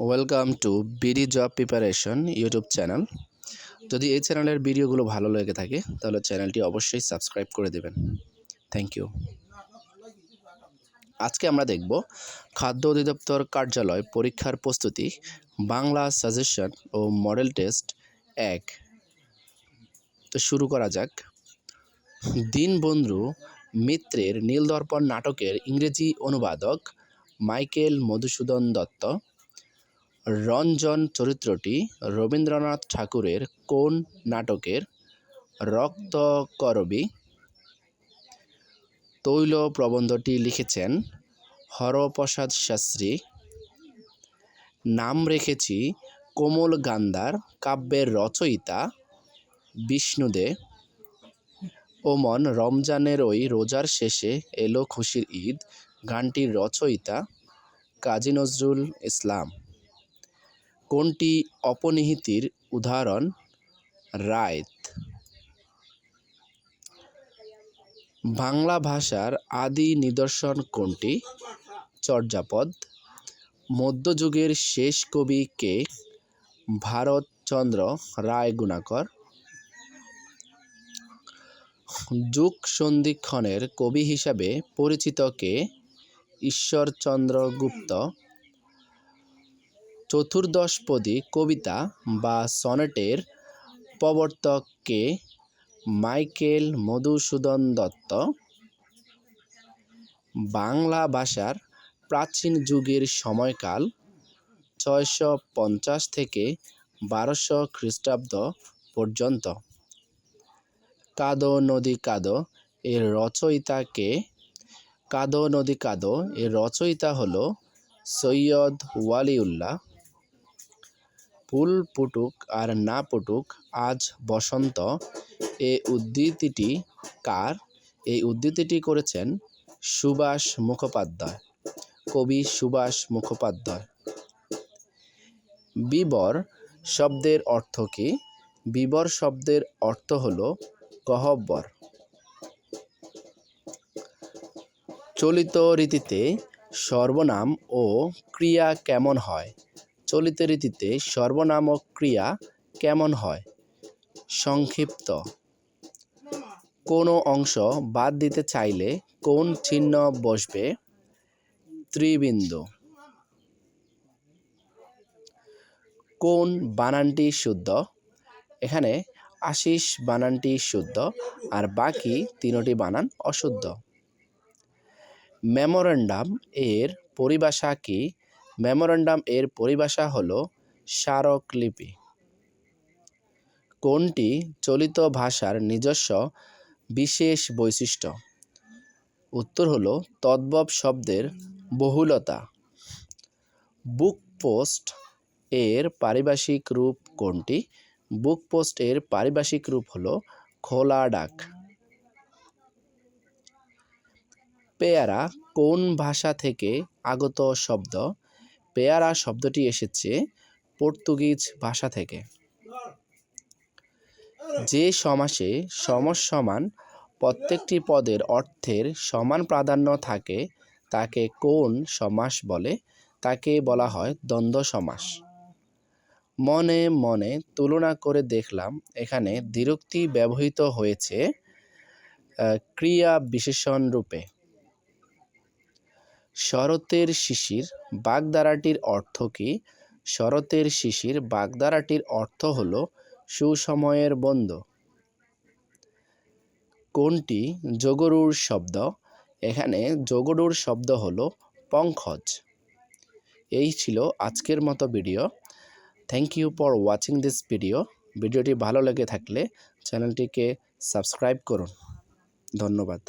Welcome to BD job preparation YouTube channel যদি এই চ্যানেলের ভিডিওগুলো ভালো লেগে থাকে, তাহলে চ্যানেলটি অবশ্যই সাবস্ক্রাইব করে দেবেন। থ্যাংক ইউ আজকে আমরা দেখব খাদ্য অধিদপ্তর কার্যালয় পরীক্ষার প্রস্তুতি, বাংলা সাজেশন ও মডেল টেস্ট এক। তো শুরু করা যাক। দীনবন্ধু মিত্রের নীলদর্পণ নাটকের ইংরেজি অনুবাদক মাইকেল মধুসূদন দত্ত রঞ্জন চরিত্রটি রবীন্দ্রনাথ ঠাকুরের কোন নাটকের? রক্তকরবী। তৈল প্রবন্ধটি লিখেছেন হরপ্রসাদ শাস্ত্রী। নাম রেখেছি কোমল গান্ধার কাব্যের রচয়িতা বিষ্ণুদে। ওমন রমজানের ওই রোজার শেষে এলো খুশির ঈদ, গানটির রচয়িতা কাজী নজরুল ইসলাম। কোনটি অপনিহিতির উদাহরণ? রায়ত। বাংলা ভাষার আদি নিদর্শন কোনটি? চর্যাপদ। মধ্যযুগের শেষ কবি কে? ভারতচন্দ্র রায় গুণাকর যুগ সন্ধিক্ষণের কবি হিসাবে পরিচিত কে? ঈশ্বরচন্দ্র গুপ্ত। চতুর্দশপদী কবিতা বা সনেটের প্রবর্তক কে মাইকেল মধুসূদন দত্ত। বাংলা ভাষার প্রাচীন যুগের সময়কাল ছয়শো পঞ্চাশ থেকে বারোশো খ্রিস্টাব্দ পর্যন্ত। কাদো নদী কাদো এর রচয়িতা কে কাদো নদী কাদো এর রচয়িতা হলো সৈয়দ ওয়ালিউল্লাহ। ফুল ফুটুক আর না ফুটুক আজ বসন্ত। এ উদ্ধৃতিটি কার? এই উদ্ধৃতিটি করেছেন সুভাষ মুখোপাধ্যায়, কবি সুভাষ মুখোপাধ্যায়। বিবর শব্দের অর্থ কী? বিবর শব্দের অর্থ হল গহব্বর চলিত রীতিতে সর্বনাম ও ক্রিয়া কেমন হয়? চলিত রীতিতে সর্বনামক ক্রিয়া কেমন হয়? সংক্ষিপ্ত। কোনো অংশ বাদ দিতে চাইলে কোন চিহ্ন বসবে? ত্রিবিন্দু। কোন বানানটি শুদ্ধ? এখানে আশিস বানানটি শুদ্ধ আর বাকি তিনটি বানান অশুদ্ধ। মেমোরেন্ডাম এর পরিভাষা কি? মেমোরেন্ডাম এর পরিভাষা হল স্মারকলিপি। কোনটি চলিত ভাষার নিজস্ব বিশেষ বৈশিষ্ট্য। উত্তর হল তদ্ভব শব্দের বহুলতা। বুক পোস্ট এর পারিভাষিক রূপ কোনটি বুক পোস্ট এর পারিভাষিক রূপ হল খোলা ডাক। পেয়ারা কোন ভাষা থেকে আগত শব্দ? পেয়ারা শব্দটি এসেছে পর্তুগিজ ভাষা থেকে। যে সমাসে সমসমান প্রত্যেকটি পদের অর্থের সমান প্রাধান্য থাকে, তাকে কোন সমাস বলে? তাকে বলা হয় দ্বন্দ্ব সমাস। মনে মনে তুলনা করে দেখলাম, এখানে দ্বিরুক্তি ব্যবহৃত হয়েছে ক্রিয়া বিশেষণ রূপে। শরতের শিশির বাগধারাটির অর্থ কী? শরতের শিশির বাগধারাটির অর্থ হল সুসময়ের বন্ধ। কোনটি? যোগরুর শব্দ। এখানে যোগরুর শব্দ হল পঙ্কজ। এই ছিল আজকের মতো video. Thank you for watching this video ভিডিওটি ভালো লেগে থাকলে চ্যানেলটিকে সাবস্ক্রাইব করুন। ধন্যবাদ।